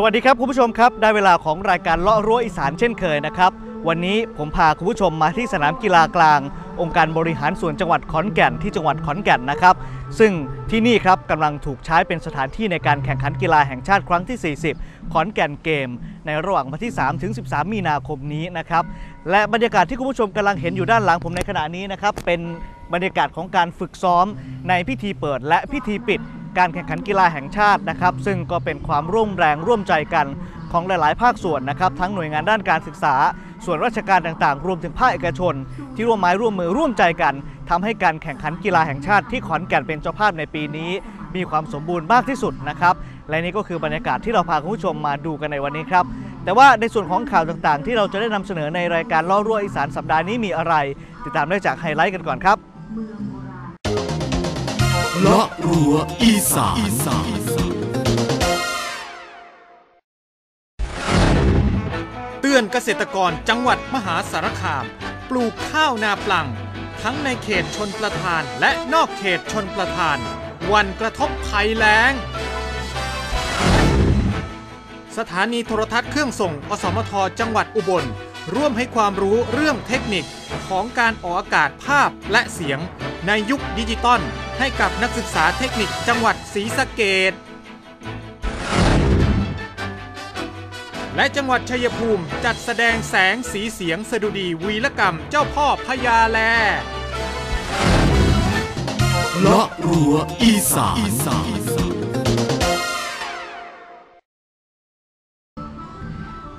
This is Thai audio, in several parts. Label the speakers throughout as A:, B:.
A: สวัสดีครับคุณผู้ชมครับ ได้เวลาของรายการเลาะรั้วอีสานเช่นเคยนะครับ วันนี้ผมพาคุณผู้ชมมาที่สนามกีฬากลาง องค์การบริหารส่วนจังหวัดขอนแก่นที่จังหวัดขอนแก่นนะครับ ซึ่งที่นี่ครับกำลังถูกใช้เป็นสถานที่ในการแข่งขันกีฬาแห่งชาติครั้งที่ 40 ขอนแก่นเกม ในระหว่างวันที่ 3 ถึง 13 มีนาคมนี้นะครับและบรรยากาศที่คุณผู้ชมกำลังเห็นอยู่ด้านหลังผมในขณะนี้นะครับเป็นบรรยากาศของการฝึกซ้อมในพิธีเปิดและพิธีปิด การแข่งขันกีฬาแห่งชาตินะครับ ซึ่งก็เป็นความร่วมแรงร่วมใจกันของหลาย ๆ ภาคส่วนนะครับ ทั้งหน่วยงานด้านการศึกษา ส่วนราชการต่าง ๆ รวมถึงภาคเอกชน ที่ร่วมไม้ร่วมมือร่วมใจกันทำให้การแข่งขันกีฬาแห่งชาติที่ขอนแก่นเป็นเจ้าภาพในปีนี้ มีความสมบูรณ์มากที่สุดนะครับ และนี่ก็คือบรรยากาศที่เราพาคุณผู้ชมมาดูกันในวันนี้ครับ แต่ว่าในส่วนของข่าวต่าง ๆ ที่เราจะได้นำเสนอในรายการล่อรั่วอีสานสัปดาห์นี้มีอะไร ติดตามได้จากไฮไลท์กันก่อนครับ
B: เลาะรั้วอีสาน
C: เตือนเกษตรกรจังหวัดมหาสารคาม ปลูกข้าวนาปลัง ทั้งในเขตชนประทานและนอกเขตชนประทาน วันกระทบภัยแล้ง สถานีโทรทัศน์เครื่องส่ง อสมทจังหวัดอุบล ร่วมให้ความรู้เรื่องเทคนิคของการออกอากาศภาพและเสียงในยุคดิจิตอล ให้กับนักศึกษาเทคนิคจังหวัดศรีสะเกดและจังหวัดชัยภูมิจัดแสดงแสงสีเสียงสดุดีวีรกรรมเจ้าพ่อพญาแล
B: เลาะรัวอีสาน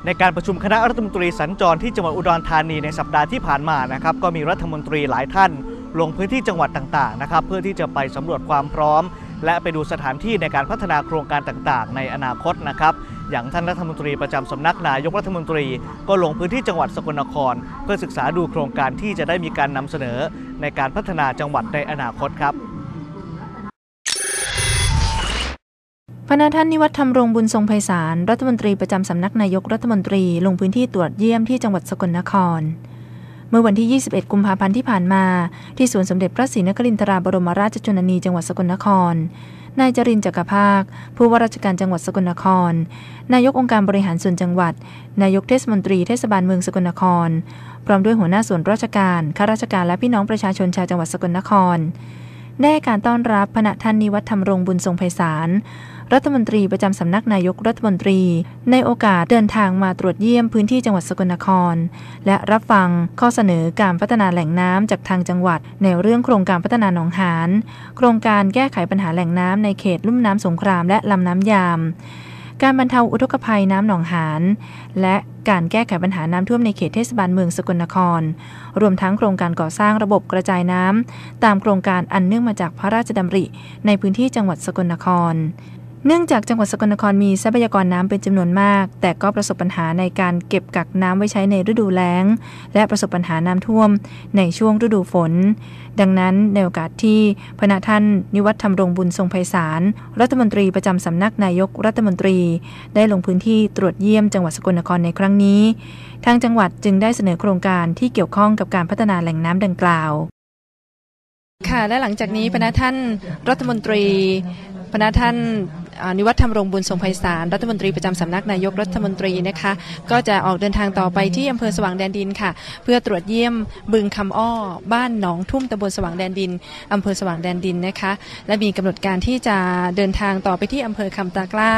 A: ในการประชุมคณะรัฐมนตรีสัญจรที่จังหวัดอุดรธานีในสัปดาห์ที่ผ่านมานะครับก็มีรัฐมนตรีหลายท่าน ลงพื้นที่จังหวัดต่างๆนะครับเพื่อที่จะไปสำรวจความพร้อม และไปดูสถานที่ในการพัฒนาโครงการต่างๆ ในอนาคตนะครับอย่างท่านรัฐมนตรีประจำสำนักนายกรัฐมนตรี ก็ลงพื้นที่จังหวัดสกลนคร เพื่อศึกษาดูโครงการที่จะได้มีการนำเสนอในการพัฒนาจังหวัดในอนาคตครับ
D: พระนาท่านนิวัฒน์ธรรมรงบุญทรงไพศาลรัฐมนตรีประจำสำนักนายกรัฐมนตรีลงพื้นที่ตรวจเยี่ยมที่จังหวัดสกลนคร เมื่อวันที่ 21 กุมภาพันธ์ที่ผ่านมา ที่สวนสมเด็จพระศรีนครินทราบรมราชชนนีจังหวัดสกลนคร นายจรินจักรภาค ผู้ว่าราชการจังหวัดสกลนคร นายกองค์การบริหารส่วนจังหวัด นายกเทศมนตรีเทศบาลเมืองสกลนคร พร้อมด้วยหัวหน้าส่วนราชการ ข้าราชการและพี่น้องประชาชนชาวจังหวัดสกลนคร ได้การต้อนรับพระท่านนิวัฒน์ธรรมรงบุญทรงไพศาลรัฐมนตรีประจำสำนักนายกรัฐมนตรี ในโอกาสเดินทางมาตรวจเยี่ยมพื้นที่จังหวัดสกลนคร และรับฟังข้อเสนอการพัฒนาแหล่งน้ำจากทางจังหวัด ในเรื่องโครงการพัฒนาหนองหานโครงการแก้ไขปัญหาแหล่งน้ำในเขตลุ่มน้ำสงครามและลำน้ำยาม การบรรเทาอุทกภัยน้ำหนองหาน และการแก้ไขปัญหาน้ำท่วมในเขตเทศบาลเมืองสกลนคร รวมทั้งโครงการก่อสร้างระบบกระจายน้ำตามโครงการอันเนื่องมาจากพระราชดำริ ในพื้นที่จังหวัดสกลนคร เนื่องจากจังหวัดสกลนครมีทรัพยากรน้ำเป็นจำนวนมาก แต่ก็ประสบปัญหาในการเก็บกักน้ำไว้ใช้ในฤดูแล้ง และประสบปัญหาน้ำท่วมในช่วงฤดูฝน ดังนั้นในโอกาสที่พระนาท่านนิวัฒน์ธรรมรงบุญทรงไพศาลรัฐมนตรีประจำสำนักนายกรัฐมนตรี ได้ลงพื้นที่ตรวจเยี่ยมจังหวัดสกลนครในครั้งนี้ ทางจังหวัดจึงได้เสนอโครงการที่เกี่ยวข้องกับการพัฒนาแหล่งน้ำดังกล่าวค่ะและหลังจากนี้พระท่านรัฐมนตรี พระท่านอ่านิวัฒน์ธรรมรงบุญทรงไพศาลรัฐมนตรีประจำสำนักนายกรัฐมนตรีนะคะก็จะออกเดินทางต่อไปที่อำเภอสว่างแดนดินค่ะ เพื่อตรวจเยี่ยมบึงคำอ้อ บ้านหนองทุ่มตำบลสว่างแดนดินอำเภอสว่างแดนดินนะคะและมีกำหนดการที่จะเดินทางต่อไปที่อำเภอคำตากล้า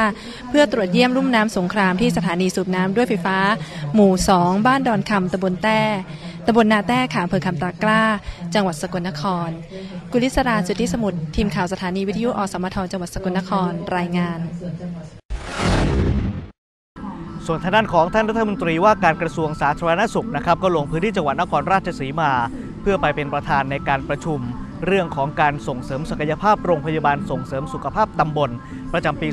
D: เพื่อตรวจเยี่ยมลุ่มน้ำสงครามที่สถานีสูบน้ำด้วยไฟฟ้า หมู่ 2 บ้านดอนคำตำบลแต้ ตำบลนาแต้ค่ะอำเภอคำตากล้า จังหวัดสกลนคร กุลิศราจุติสมุทรทีมข่าวสถานีวิทยุอสมทจังหวัดสกลนครรายงาน
A: ส่วนทางด้านของท่านรัฐมนตรีว่าการกระทรวงสาธารณสุขนะครับก็ลงพื้นที่จังหวัดนครราชสีมา เพื่อไปเป็นประธานในการประชุม เรื่องของการส่งเสริมศักยภาพโรงพยาบาลส่งเสริมสุขภาพตำบล ประจำปี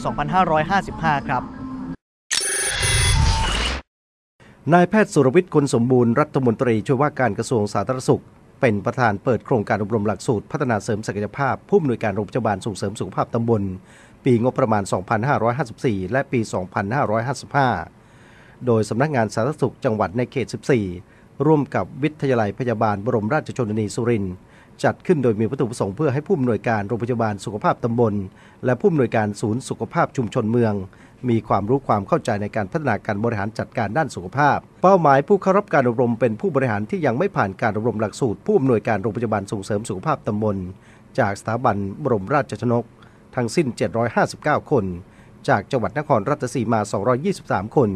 A: 2555 ครับ
E: นายแพทย์สุรวิทย์คนสมบูรณ์รัฐมนตรีช่วยว่าการกระทรวงสาธารณสุข เป็นประธานเปิดโครงการอบรมหลักสูตร พัฒนาเสริมศักยภาพ ผู้อำนวยการโรงพยาบาลส่งเสริมสุขภาพตำบล ปีงบประมาณ 2554 และปี 2555 โดยสำนักงานสาธารณสุขจังหวัดในเขต 14 ร่วมกับวิทยาลัยพยาบาลบรมราชชนนีสุรินทร์จัดขึ้นโดยมีวัตถุประสงค์เพื่อให้ผู้อำนวยการโรงพยาบาลสุขภาพตำบล และผู้อำนวยการศูนย์สุขภาพชุมชนเมือง มีความรู้ความเข้าใจในการพัฒนาการบริหารจัดการด้านสุขภาพ เป้าหมายผู้เข้ารับการอบรมเป็นผู้บริหารที่ยังไม่ผ่านการอบรมหลักสูตร ผู้อำนวยการโรงพยาบาลส่งเสริมสุขภาพตำบลจากสถาบันบรมราชชนก ทั้งสิ้น 759 คน จากจังหวัดนครราชสีมา 223 คน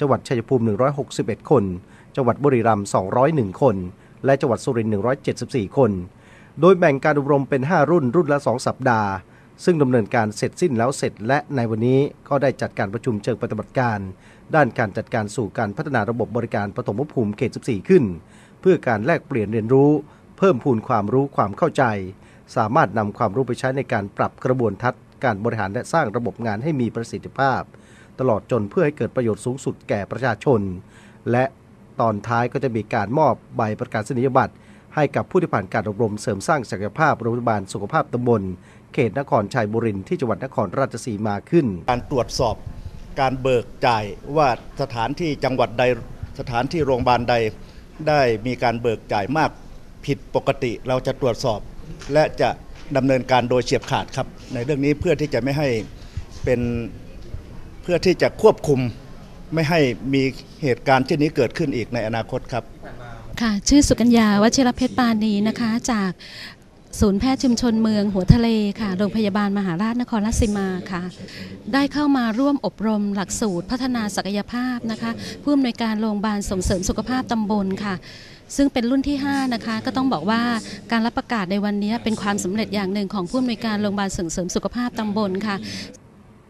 E: จังหวัดชัยภูมิ 161 คน จังหวัดบุรีรัมย์ 201 คน และจังหวัดสุรินทร์ 174 คน โดยแบ่งการอบรมเป็น 5 รุ่นรุ่นละ 2 สัปดาห์ ซึ่งดำเนินการเสร็จสิ้นแล้วเสร็จ และในวันนี้ก็ได้จัดการประชุมเชิงปฏิบัติการ ด้านการจัดการสู่การพัฒนาระบบบริการปฐมภูมิเขต 14 ขึ้น เพื่อการแลกเปลี่ยนเรียนรู้ เพิ่มพูนความรู้ความเข้าใจ สามารถนำความรู้ไปใช้ในการปรับกระบวนทัศน์ การบริหารและสร้างระบบงานให้มีประสิทธิภาพ ตลอดจนเพื่อให้เกิดประโยชน์สูงสุดแก่ประชาชน และตอนท้ายก็จะมีการมอบใบประกาศนียบัตร ให้กับผู้ที่ผ่านการอบรมเสริมสร้างศักยภาพโรงพยาบาลสุขภาพตำบล เขตนครชัยบุรีที่จังหวัดนครราชสีมาขึ้น
F: การตรวจสอบการเบิกจ่ายว่าสถานที่จังหวัดใดสถานที่โรงพยาบาลใด ได้มีการเบิกจ่ายมากผิดปกติเราจะตรวจสอบ และจะดำเนินการโดยเฉียบขาดครับ ในเรื่องนี้เพื่อที่จะไม่ให้เป็นเพื่อที่จะควบคุมไม่ให้มีเหตุการณ์เช่นนี้เกิดขึ้นอีกในอนาคตครับ
G: ค่ะ ชื่อสุกัญญาวชิรเพชรปานีนะคะ จากศูนย์แพทย์ชุมชนเมืองหัวทะเลค่ะ โรงพยาบาลมหาราชนครราชสีมาค่ะ ได้เข้ามาร่วมอบรมหลักสูตรพัฒนาศักยภาพนะคะ ผู้อำนวยการโรงพยาบาลส่งเสริมสุขภาพตำบลค่ะ ซึ่งเป็นรุ่นที่ 5 นะคะ ก็ต้องบอกว่าการรับประกาศในวันนี้เป็นความสำเร็จอย่างหนึ่งของผู้อำนวยการโรงพยาบาลส่งเสริมสุขภาพตำบลค่ะ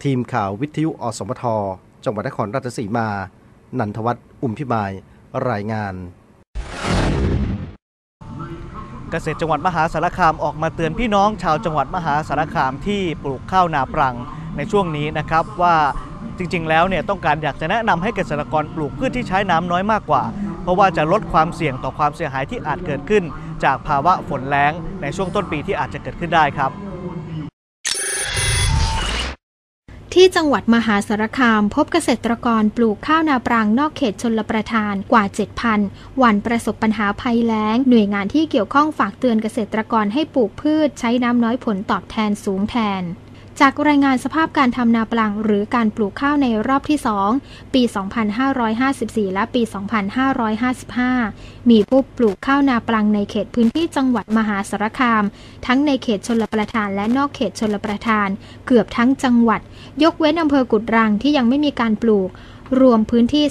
E: ทีมข่าววิทยุอสมทจังหวัดนครราชสีมา นันทวัฒน์อุ่มพิมาย รายงาน
A: เกษตรจังหวัดมหาสารคามออกมาเตือนพี่น้องชาวจังหวัดมหาสารคามที่ปลูกข้าวนาปรังในช่วงนี้นะครับว่าจริง ๆ แล้วเนี่ยต้องการอยากจะแนะนำให้เกษตรกรปลูกพืชที่ใช้น้ำน้อยมากกว่า เพราะว่าจะลดความเสี่ยงต่อความเสียหายที่อาจเกิดขึ้น จากภาวะฝนแล้งในช่วงต้นปีที่อาจจะเกิดขึ้นได้ครับ
H: ที่จังหวัดมหาสารคามพบเกษตรกรปลูกข้าวนาปรังนอกเขตชนลประทานกว่า 7,000วันประสบปัญหาภัยแล้ง หน่วยงานที่เกี่ยวข้องฝากเตือนเกษตรกรให้ปลูกพืช ใช้น้ำน้อยผลตอบแทนสูงแทน จากรายงานสภาพการทำนาปลังหรือการปลูกข้าวในรอบที่ 2 ปี 2554 และปี 2555 มีผู้ปลูกข้าวนาปลังในเขตพื้นที่จังหวัดมหาสารคาม ทั้งในเขตชนลประทานและนอกเขตชนลประทาน เกือบทั้งจังหวัด ยกเว้นอำเภอกุดรังที่ยังไม่มีการปลูก รวมพื้นที่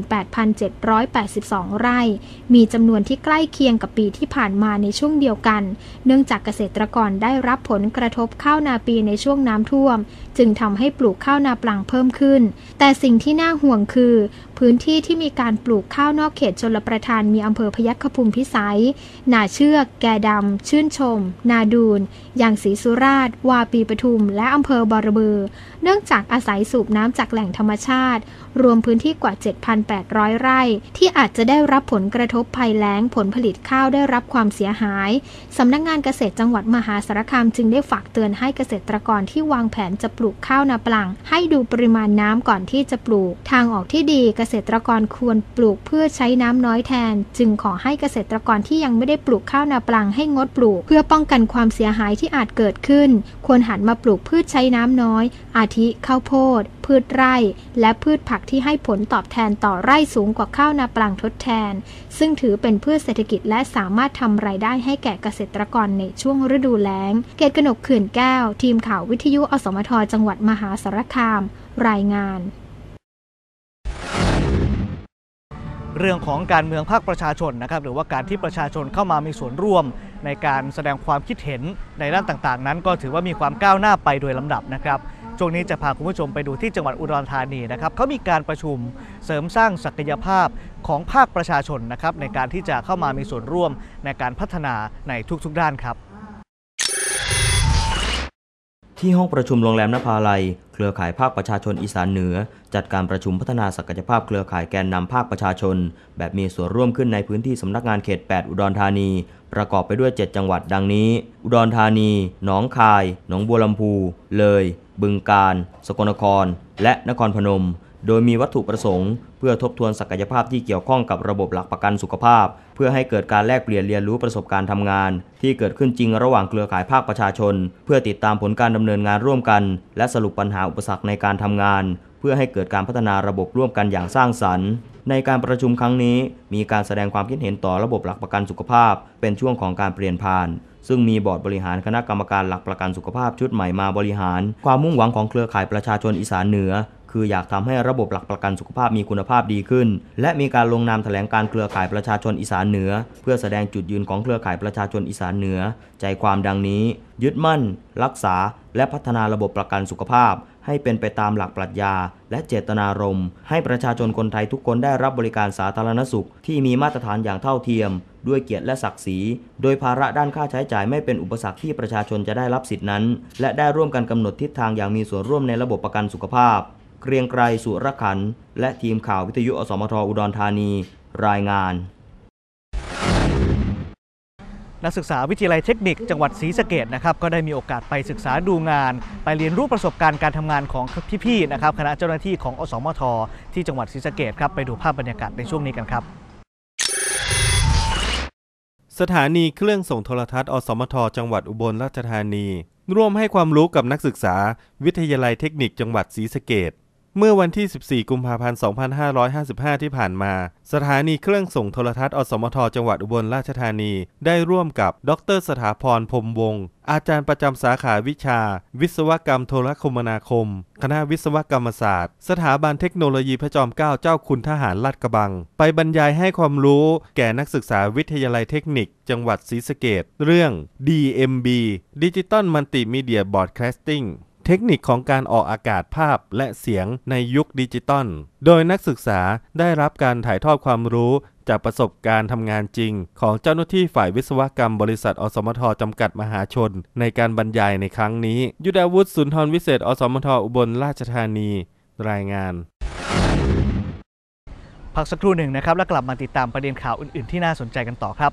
H: 248,782 ไร่ มีจำนวนที่ใกล้เคียงกับปีที่ผ่านมาในช่วงเดียวกัน เนื่องจากเกษตรกรได้รับผลกระทบข้าวนาปีในช่วงน้ำท่วม จึงทำให้ปลูกข้าวนาปลังเพิ่มขึ้น แต่สิ่งที่น่าห่วงคือ พื้นที่ที่มีการปลูกข้าวนอกเขตชลประทานมีอำเภอพยัคฆภูมิพิสัย นาเชือก แกดำ ชื่นชม นาดูนอย่างศรีสุราษฎร์วาปีปทุม และอำเภอบอระเบือ เนื่องจากอาศัยสูบน้ำจากแหล่งธรรมชาติรวมพื้นที่กว่า 7,800 ไร่ ที่อาจจะได้รับผลกระทบภัยแล้งผลผลิตข้าวได้รับความเสียหาย สำนักงงานเกษตรจังหวัดมหาสารคามจึงได้ฝากเตือนให้เกษตรกรที่วางแผนจะปลูกข้าวนาปลัง ให้ดูปริมาณน้ำก่อนที่จะปลูก ทางออกที่ดีเกษตรกรควรปลูกเพื่อใช้น้ำน้อยแทน จึงขอให้เกษตรกรที่ยังไม่ได้ปลูกข้าวนาปลังให้งดปลูก เพื่อป้องกันความเสียหายที่อาจเกิดขึ้น ควรหันมาปลูกพืชใช้น้ำน้อย อาทิข้าวโพด พืชไร่ และพืชผักที่ให้ผลตอบแทนต่อไร่สูงกว่าข้าวนาปลังทดแทน ซึ่งถือเป็นพืชเศรษฐกิจและสามารถทำรายได้ให้แก่เกษตรกรในช่วงฤดูแล้ง เกตกนกเขื่อนแก้ว ทีมข่าววิทยุอสมทจังหวัดมหาสารคาม รายงาน
A: เรื่องของการเมืองภาคประชาชนนะครับ หรือว่าการที่ประชาชนเข้ามามีส่วนร่วม ในการแสดงความคิดเห็นในด้านต่างๆ นั้น ก็ถือว่ามีความก้าวหน้าไปโดยลำดับนะครับ ช่วงนี้จะพาคุณผู้ชมไปดูที่จังหวัดอุดรธานีนะครับเขามีการประชุมเสริมสร้างศักยภาพของภาคประชาชนนะครับในการที่จะเข้ามามีส่วนร่วมในการพัฒนาในทุกๆด้านครับ
I: ที่ห้องประชุมโรงแรมนภาลัย เครือข่ายภาคประชาชนอีสานเหนือ จัดการประชุมพัฒนาศักยภาพเครือข่ายแกนนำภาคประชาชน แบบมีส่วนร่วมขึ้นในพื้นที่สำนักงานเขต 8 อุดรธานี ประกอบไปด้วย 7 จังหวัดดังนี้ อุดรธานี หนองคาย หนองบัวลำพู เลย บึงกาฬ สกลนคร และนครพนม โดยมีวัตถุประสงค์ เพื่อทบทวนศักยภาพที่เกี่ยวข้องกับระบบหลักประกันสุขภาพ เพื่อให้เกิดการแลกเปลี่ยนเรียนรู้ประสบการณ์ทำงาน ที่เกิดขึ้นจริงระหว่างเครือข่ายภาคประชาชน เพื่อติดตามผลการดำเนินงานร่วมกัน และสรุปปัญหาอุปสรรคในการทำงาน เพื่อให้เกิดการพัฒนาระบบร่วมกันอย่างสร้างสรรค์ ในการประชุมครั้งนี้ มีการแสดงความคิดเห็นต่อระบบหลักประกันสุขภาพ เป็นช่วงของการเปลี่ยนผ่าน ซึ่งมีบอร์ดบริหารคณะกรรมการหลักประกันสุขภาพชุดใหม่มาบริหาร ความมุ่งหวังของเครือข่ายประชาชนอีสานเหนือ คืออยากทำให้ระบบหลักประกันสุขภาพมีคุณภาพดีขึ้น และมีการลงนามแถลงการเครือข่ายประชาชนอีสานเหนือ เพื่อแสดงจุดยืนของเครือข่ายประชาชนอีสานเหนือ ใจความดังนี้ ยึดมั่น รักษา และพัฒนาระบบประกันสุขภาพ ให้เป็นไปตามหลักปรัชญา และเจตนารมณ์ ให้ประชาชนคนไทยทุกคนได้รับบริการสาธารณสุข ที่มีมาตรฐานอย่างเท่าเทียม ด้วยเกียรติและศักดิ์ศรี โดยภาระด้านค่าใช้จ่ายไม่เป็นอุปสรรคที่ประชาชนจะได้รับสิทธินั้น และได้ร่วมกันกำหนดทิศทางอย่างมีส่วนร่วมในระบบประกันสุขภาพ เกรียงไกรสุรขันและทีมข่าววิทยุอสมทอุดรธานี รายงาน
A: นักศึกษาวิทยาลัยเทคนิคจังหวัดศรีสะเกดนะครับก็ได้มีโอกาสไปศึกษาดูงาน ไปเรียนรู้ประสบการณ์การทำงานของพี่ๆนะครับคณะเจ้าหน้าที่ของอสมท ที่จังหวัดศรีสะเกดครับไปดูภาพบรรยากาศในช่วงนี้กันครับ
J: สถานีเครื่องส่งโทรทัศน์อสมท จังหวัดอุบลราชธานี ร่วมให้ความรู้กับนักศึกษา วิทยาลัยเทคนิคจังหวัดศรีสะเกด เมื่อวันที่ 14 กุมภาพันธ์ 2555 ที่ผ่านมา สถานีเครื่องส่งโทรทัศน์อสมทจังหวัดอุบลราชธานี ได้ร่วมกับ ดรสถาพรพรมวงศ์อาจารย์ประจำสาขาวิชา วิศวกรรมโทรคมนาคม คณะวิศวกรรมศาสตร์ สถาบันเทคโนโลยีพระจอมเกล้าเจ้าคุณทหารลาดกระบัง ไปบรรยายให้ความรู้แก่นักศึกษาวิทยาลัยเทคนิค จังหวัดศรีสะเกดเรื่อง DMB Digital Multimedia Broadcasting เทคนิคของการออกอากาศภาพและเสียงในยุคดิจิตอล โดยนักศึกษาได้รับการถ่ายทอดความรู้จากประสบการณ์ทำงานจริง ของเจ้าหน้าที่ฝ่ายวิศวกรรมบริษัท อสมทจำกัดมหาชน ในการบรรยายในครั้งนี้ ยุทธาวุฒิสุนทรวิเศษ อสมทอุบลราชธานี รายงาน
A: พักสักครู่หนึ่งนะครับ แล้วกลับมาติดตามประเด็นข่าวอื่น ๆ ที่น่าสนใจกันต่อครับ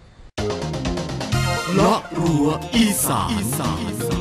B: เลาะรัวอีสาน